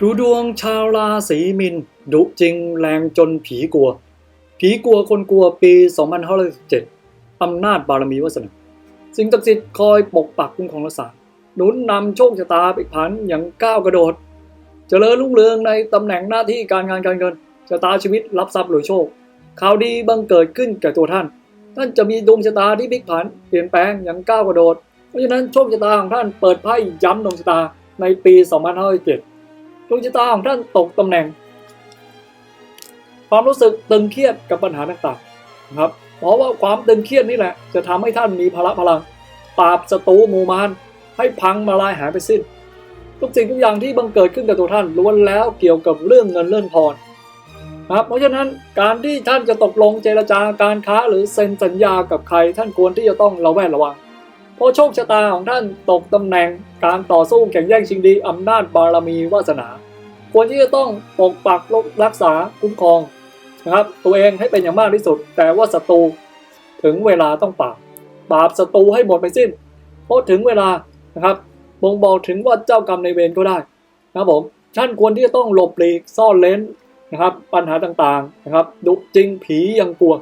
ดูดวงชาวราศีมินดุจริงแรงจนผีกลัว ผีกลัวคนกลัวปี 2517อำนาจบารมีวาสนาสิ่งศักดิ์สิทธิ์คอยปกปักคุ้มครองรักษาหนุนนำโชคชะตาไปผันอย่างก้าวกระโดดเจริญรุ่งเรืองในตำแหน่งหน้าที่การงานการเงินชะตาชีวิตรับทรัพย์รวยโชค ข่าวดีบังเกิดขึ้นแก่ตัวท่าน ท่านจะมีดวงชะตาที่พลิกผันเปลี่ยนแปลงอย่างก้าวกระโดด เพราะฉะนั้นโชคชะตาของท่านเปิดไพ่ย้ำดวงชะตาในปี 2517 ดวงชะตาของท่านตกตำแหน่ง ความรู้สึกตึงเครียดกับปัญหาต่างๆนะครับ เพราะว่าความตึงเครียดนี่แหละ จะทำให้ท่านมีพละพลัง ปราบศัตรูหมู่มารให้พังมาลายหายไปสิ้น ทุกสิ่งทุกอย่างที่บังเกิดขึ้นกับตัวท่านล้วนแล้วเกี่ยวกับเรื่องเงินเรื่องทองนะครับเพราะฉะนั้นการที่ท่านจะตกลงเจรจาการค้าหรือเซ็นสัญญากับใคร ท่านควรที่จะต้องระแวดระวัง เพราะโชคชะตาของท่านตกตำแหน่งการต่อสู้แข่งแย่งชิงดีอำนาจบารมีวาสนา ควรที่จะต้องปกปักรักษาคุ้มครองนะครับตัวเองให้เป็นอย่างมากที่สุด แต่ว่าศัตรูถึงเวลาต้องปราบปราบศัตรูให้หมดไปสิ้น เพราะถึงเวลานะครับบ่งบอกถึงว่าเจ้ากรรมในเวรก็ได้นะครับผมท่านควรที่จะต้องหลบหลีกซ่อนเลนนะครับปัญหาต่างๆนะครับดุจริงผียังกลัว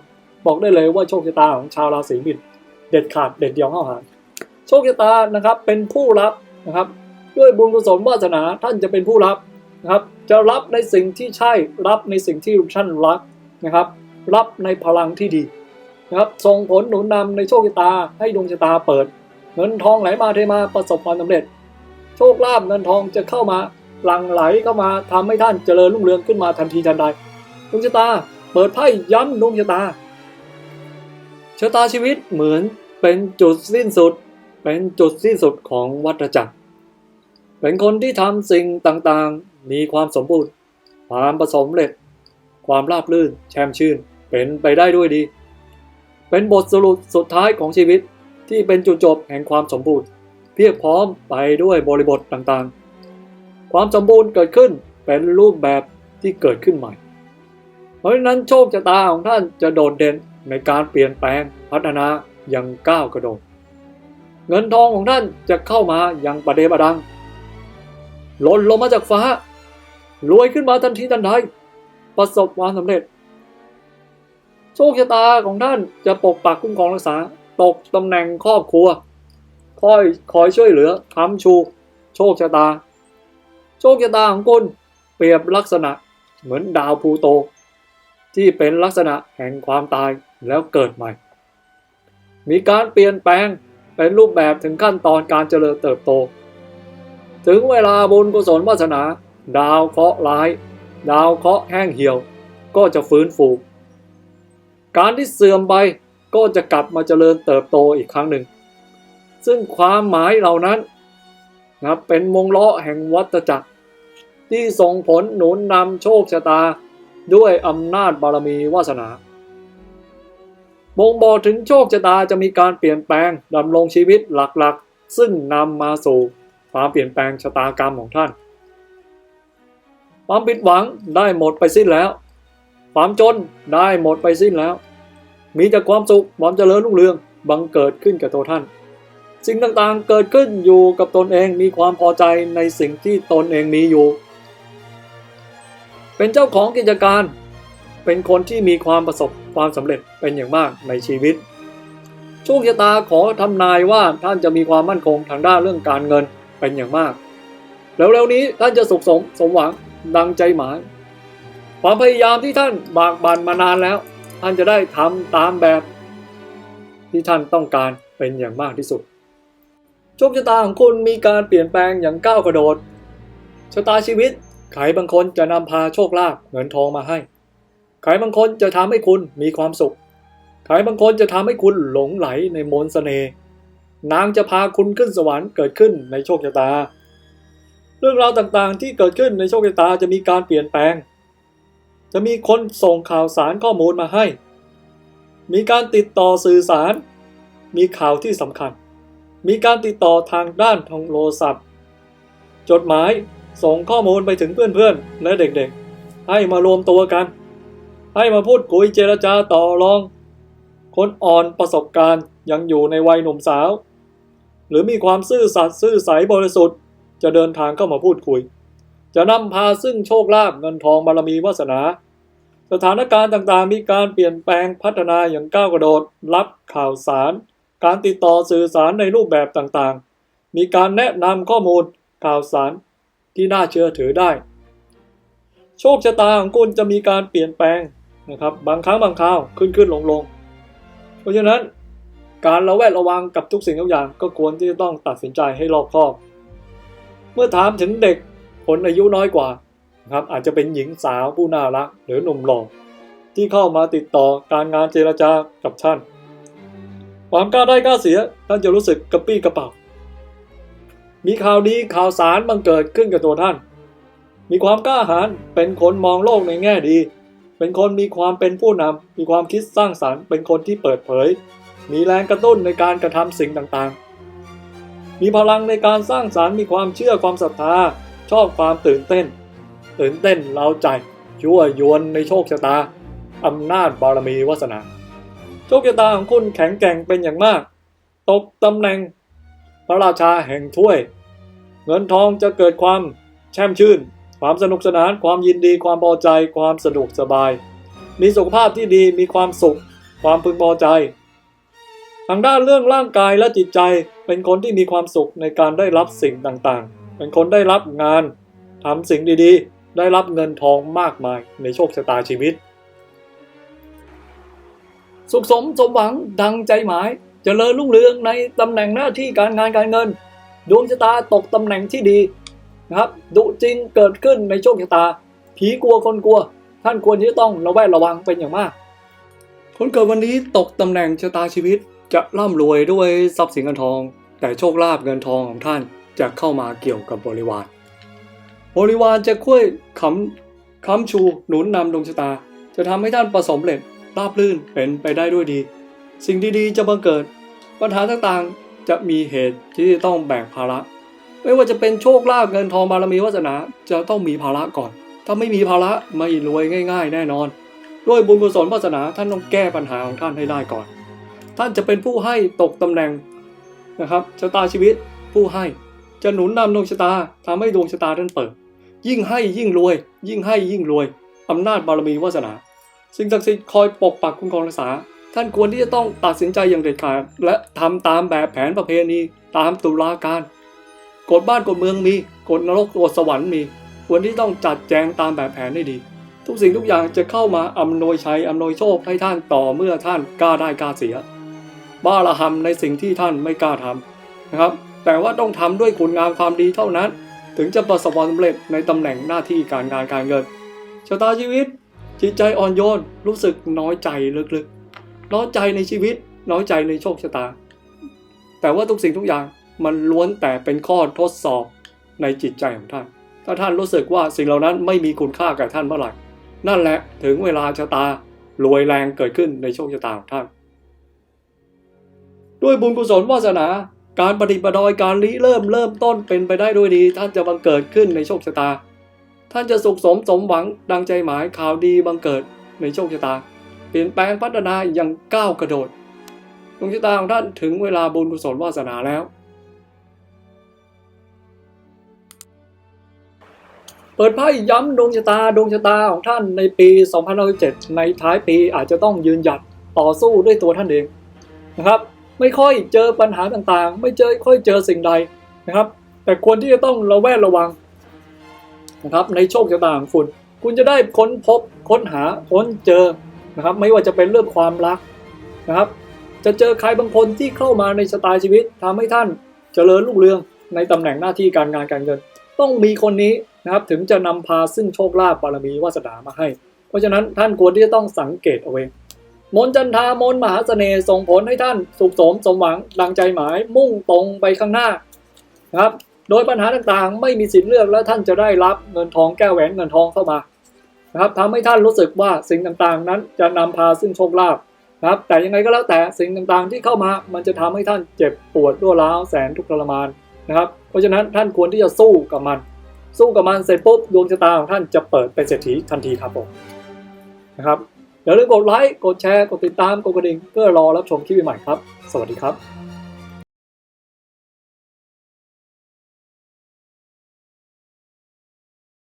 บอกได้เลยว่าโชคชะตาของชาวราศีมิถุนเด็ดขาดเด็ดเดียวเข้าหา โชคชะตานะครับเป็นผู้รับนะครับ ด้วยบุญกุศลวาสนาท่านจะเป็นผู้รับนะครับ จะรับในสิ่งที่ใช่รับในสิ่งที่ท่านรักนะครับ รับในพลังที่ดีนะครับส่งผลหนุนนำในโชคชะตาให้ดวงชะตาเปิด เงินทองไหลมาเทมาประสบความสำเร็จ โชคลาภเงินทองจะเข้ามาหลั่งไหลเข้ามาทำให้ท่านเจริญรุ่งเรืองขึ้นมาทันทีทันใดดวงชะตาเปิดไพ่ย้ำดวงชะตาชะตาชีวิตเหมือนเป็นจุดสิ้นสุด เป็นจุดสิ้นสุดของวัฏจักร เป็นคนที่ทำสิ่งต่างๆ มีความสมบูรณ์ ความประสมเร็จ ความราบรื่น แช่มชื่น เป็นไปได้ด้วยดี เป็นบทสรุปสุดท้ายของชีวิตที่เป็นจุดจบแห่งความสมบูรณ์ เพียบพร้อมไปด้วยบริบทต่างๆ ความสมบูรณ์เกิดขึ้นเป็นรูปแบบที่เกิดขึ้นใหม่ เพราะฉะนั้นโชคชะตาของท่านจะโดดเด่นในการเปลี่ยนแปลงพัฒนาอย่างก้าวกระโดด เงินทองของท่านจะเข้ามาอย่างประเดประดังหล่นลงมาจากฟ้า รวยขึ้นมาทันทีทันใดประสบความสำเร็จ โชคชะตาของท่านจะปกปักคุ้มครองรักษา ตกตำแหน่งครอบครัว คอยคอยช่วยเหลือค้ำชู โชคชะตา โชคชะตาของคุณเปรียบลักษณะเหมือนดาวพูโต ที่เป็นลักษณะแห่งความตายแล้วเกิดใหม่ มีการเปลี่ยนแปลง เป็นรูปแบบถึงขั้นตอนการเจริญเติบโต ถึงเวลาบุญกุศลวาสนา ดาวเคราะห์ร้าย ดาวเคราะห์แห้งเหี่ยว ก็จะฟื้นฟู การที่เสื่อมไปก็จะกลับมาเจริญเติบโตอีกครั้งหนึ่ง ซึ่งความหมายเหล่านั้นนะเป็นวงล้อแห่งวัฏจักร ที่ส่งผลหนุนนำโชคชะตาด้วยอำนาจบารมีวาสนา บ่งบอกถึงโชคชะตาจะมีการเปลี่ยนแปลงดำรงชีวิตหลักๆ ซึ่งนำมาสู่ความเปลี่ยนแปลงชะตากรรมของท่าน ความผิดหวังได้หมดไปสิ้นแล้ว ความจนได้หมดไปสิ้นแล้ว มีแต่ความสุขความเจริญรุ่งเรืองบังเกิดขึ้นกับตัวท่าน สิ่งต่างๆเกิดขึ้นอยู่กับตนเองมีความพอใจในสิ่งที่ตนเองมีอยู่ เป็นเจ้าของกิจการ เป็นคนที่มีความประสบความสำเร็จเป็นอย่างมากในชีวิตโชคชะตาขอทำนายว่าท่านจะมีความมั่นคงทางด้านเรื่องการเงินเป็นอย่างมาก แล้วเร็วนี้ท่านจะสุขสมสมหวังดังใจหมาย ความพยายามที่ท่านบากบั่นมานานแล้ว ท่านจะได้ทำตามแบบ ที่ท่านต้องการเป็นอย่างมากที่สุดโชคชะตาของคุณมีการเปลี่ยนแปลงอย่างก้าวกระโดดชะตาชีวิตใครบางคนจะนำพาโชคลาภเงินทองมาให้ ใครบางคนจะทำให้คุณมีความสุข ใครบางคนจะทำให้คุณหลงไหลในมนต์เสน่ห์นางจะพาคุณขึ้นสวรรค์เกิดขึ้นในโชคชะตา เรื่องราวต่างๆที่เกิดขึ้นในโชคชะตาจะมีการเปลี่ยนแปลง จะมีคนส่งข่าวสารข้อมูลมาให้ มีการติดต่อสื่อสาร มีข่าวที่สำคัญ มีการติดต่อทางด้านทางโทรศัพท์ จดหมายส่งข้อมูลไปถึงเพื่อนๆและเด็กๆ ให้มารวมตัวกัน ให้มาพูดคุยเจรจาต่อรอง คนอ่อนประสบการณ์ยังอยู่ในวัยหนุ่มสาว หรือมีความซื่อสัตย์ซื่อใสบริสุทธิ์ จะเดินทางเข้ามาพูดคุย จะนำพาซึ่งโชคลาภเงินทองบารมีวาสนา สถานการณ์ต่างๆ มีการเปลี่ยนแปลงพัฒนาอย่างก้าวกระโดด รับข่าวสาร การติดต่อสื่อสารในรูปแบบต่างๆ มีการแนะนำข้อมูลข่าวสารที่น่าเชื่อถือได้ โชคชะตาของคุณจะมีการเปลี่ยนแปลง นะครับ บางครั้งบางคราวขึ้นขึ้นลงลงเพราะฉะนั้นการระแวดระวังกับทุกสิ่งทุกอย่างก็ควรที่จะต้องตัดสินใจให้รอบคอบ เมื่อถามถึงเด็กคนอายุน้อยกว่านะครับอาจจะเป็นหญิงสาวผู้น่ารักหรือหนุ่มหล่อที่เข้ามาติดต่อการงานเจรจากับท่าน ความกล้าได้กล้าเสียท่านจะรู้สึกกระปี้กระเป๋า มีข่าวดีข่าวสารบังเกิดขึ้นกับตัวท่าน มีความกล้าหาญเป็นคนมองโลกในแง่ดี เป็นคนมีความเป็นผู้นำ มีความคิดสร้างสารรค์ เป็นคนที่เปิดเผย มีแรงกระตุ้นในการกระทำสิ่งต่างๆ มีพลังในการสร้างสารรค์ มีความเชื่อความศรัทธา ชอบความตื่นเต้น ตื่นเต้นเล้าใจยั่วยวนในโชคชะตา อำนาจบารมีวาสนา โชคชะตาของคุณแข็งแกร่งเป็นอย่างมาก ตกตำแหน่ง พระราชาแห่งถ้วย เงินทองจะเกิดความแช่มชื่น ความสนุกสนาน ความยินดี ความพอใจ ความสะดวกสบาย มีสุขภาพที่ดี มีความสุข ความพึงพอใจ ทางด้านเรื่องร่างกายและจิตใจ เป็นคนที่มีความสุขในการได้รับสิ่งต่างๆ เป็นคนได้รับงานทำสิ่งดีๆ ได้รับเงินทองมากมายในโชคชะตาชีวิต สุขสมสมหวังดังใจหมายจเจริญรุ่งเรืองในตำแหน่งหน้าที่การงานการเงิน ดวงชะตาตกตำแหน่งที่ดีนะครับดุ จริงเกิดขึ้นในโชคชะตา ผีกลัวคนกลัว ท่านควรที่จะต้องระแวดระวังเป็นอย่างมาก คนเกิดวันนี้ตกตำแหน่งชะตาชีวิตจะร่ำรวยด้วยทรัพย์สินเงินทอง แต่โชคลาภเงินทองของท่านจะเข้ามาเกี่ยวกับบริวาร บริวารจะช่วยคำค้ำชูหนุนนำดวงชะตา จะทำให้ท่านประสบเร็จราบรื่นเป็นไปได้ด้วยดี สิ่งดีๆจะบังเกิด ปัญหาต่างๆจะมีเหตุที่จะต้องแบกภาระ ไม่ว่าจะเป็นโชคลาภเงินทองบารมีวาสนาจะต้องมีภาระก่อน ถ้าไม่มีภาระไม่รวยง่าย ๆ แน่นอน ด้วยบุญกุศลวาสนาท่านต้องแก้ปัญหาของท่านให้ได้ก่อน ท่านจะเป็นผู้ให้ตกตำแหน่งนะครับชะตาชีวิตผู้ให้ จะหนุนนำดวงชะตาทำให้ดวงชะตาท่านเปิด ยิ่งให้ยิ่งรวย ยิ่งให้ยิ่งรวยอำนาจบารมีวาสนา สิ่งศักดิ์สิทธิ์คอยปกปักคุ้มครองรักษาท่านควรที่จะต้องตัดสินใจอย่างเด็ดขาดและทำตามแบบแผนประเพณีตามตุลาการ กฎบ้านกฎเมืองมีกฎนรกกฎสวรรค์มีควรที่ต้องจัดแจงตามแบบแผนได้ดี ทุกสิ่งทุกอย่างจะเข้ามาอำนวยชัยอำนวยโชคให้ท่านต่อเมื่อท่านกล้าได้กล้าเสีย บ้าระหำในสิ่งที่ท่านไม่กล้าทำนะครับ แต่ว่าต้องทำด้วยคุณงามความดีเท่านั้น ถึงจะประสบความสำเร็จในตำแหน่งหน้าที่การงานการเงินชะตาชีวิต จิตใจอ่อนโยนรู้สึกน้อยใจลึกๆน้อยใจในชีวิตน้อยใจในโชคชะตา แต่ว่าทุกสิ่งทุกอย่าง มันล้วนแต่เป็นข้อทดสอบในจิตใจของท่าน ถ้าท่านรู้สึกว่าสิ่งเหล่านั้นไม่มีคุณค่ากับท่านเมื่อไหร่ นั่นแหละถึงเวลาชะตารวยแรงเกิดขึ้นในโชคชะตาของท่าน ด้วยบุญกุศลวาสนา การปฏิบัติดอยการริเริ่มเริ่มต้นเป็นไปได้ด้วยดี ท่านจะบังเกิดขึ้นในโชคชะตา ท่านจะสุขสมสมหวังดังใจหมายข่าวดีบังเกิดในโชคชะตา เปลี่ยนแปลงพัฒนาอย่างก้าวกระโดดดวงชะตาของท่านถึงเวลาบุญกุศลวาสนาแล้ว เปิดไพ่ย้ำดวงชะตาดวงชะตาของท่านในปี2017ในท้ายปีอาจจะต้องยืนหยัดต่อสู้ด้วยตัวท่านเองนะครับ ไม่ค่อยเจอปัญหาต่างๆ ไม่เจอค่อยเจอสิ่งใดนะครับ แต่ควรที่จะต้องระแวดระวังนะครับในโชคชะตาของคุณ คุณจะได้ค้นพบค้นหาค้นเจอนะครับ ไม่ว่าจะเป็นเรื่องความรักนะครับ จะเจอใครบางคนที่เข้ามาในชะตาชีวิตทำให้ท่านเจริญรุ่งเรืองในตำแหน่งหน้าที่การงานการเงิน ต้องมีคนนี้ นะครับถึงจะนำพาซึ่งโชคลาภบารมีวาสนามาให้ เพราะฉะนั้นท่านควรที่จะต้องสังเกตเอาไว้มนจันทามนมหาเสน่ห์ส่งผลให้ท่านสุขสมสมหวังดังใจหมายมุ่งตรงไปข้างหน้านะครับโดยปัญหาต่างๆ ไม่มีสิทธิ์เลือกและท่านจะได้รับเงินทองแก้วแหวนเงินทองเข้ามานะครับทำให้ท่านรู้สึกว่าสิ่งต่างๆ นั้นจะนำพาซึ่งโชคลาภนะครับแต่ยังไงก็แล้วแต่สิ่งต่างๆที่เข้ามา มันจะทำให้ท่านเจ็บปวดรั่วร้าวแสนทุกข์ทรมานนะครับ เพราะฉะนั้นท่านควรที่จะสู้กับมัน สู้กับมันเสร็จปุ๊บดวงชะตาของท่านจะเปิดเป็นเศรษฐีทันทีครับผมนะครับอย่าลืมกดไลค์กดแชร์กดติดตามกดกระดิ่งเพื่อรอรับชมคลิปใหม่ๆครับ สวัสดีครับ